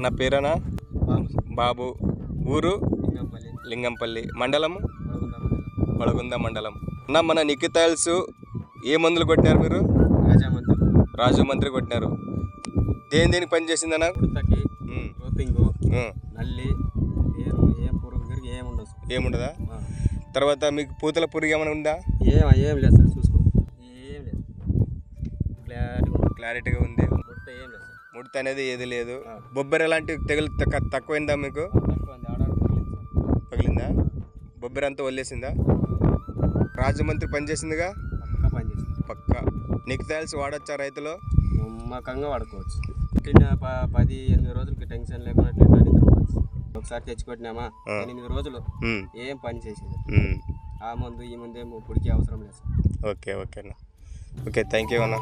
నా పేరేనా? బాబు. బాబు ఊరు? లింగంపల్లి. లింగంపల్లి మండలము? వడగుంద మండలం. అన్న మన నిక్కితాయిల్స్ ఏ మందులు కొట్టినారు మీరు? రాజామంత్రి రాజు మంత్రి కొట్టినారు. దేని దేనికి పని. నల్లి ఉండదు. సార్. ఏముండదా. తర్వాత మీకు పూతల పురుగు ఏమైనా ఉందా? ఏం ఏం లేదు సార్ చూసుకో. ఏం లేదు. క్లారిటీ ఉంది. క్లారిటీగా ఉంది. ఏం లేదు ముడత అనేది ఏది లేదు. బొబ్బరి ఎలాంటి తెగులు తక్కువ- తక్కువైందా మీకు? పగిలింది బొబ్బరి అంతా వదిలేసిందా? రాజమంత్రి పనిచేసిందిగా? పక్కా పక్క. నిక్తాయిల్స్ వాడచ్చా రైతులు? నమ్మకంగా వాడుకోవచ్చు. పుట్టిన పది ఎనిమిది రోజులకి టెన్షన్ లేకుండా నిద్రపోవచ్చు ఒకసారి తెచ్చిపెట్టినామా. ఎనిమిది రోజులు ఏం పని చేసేది. ఆ మందు ఈ మందు ఏం పుడికి అవసరం లేదు ఓకే ఓకే అన్న ఓకే థ్యాంక్ యూ అన్న.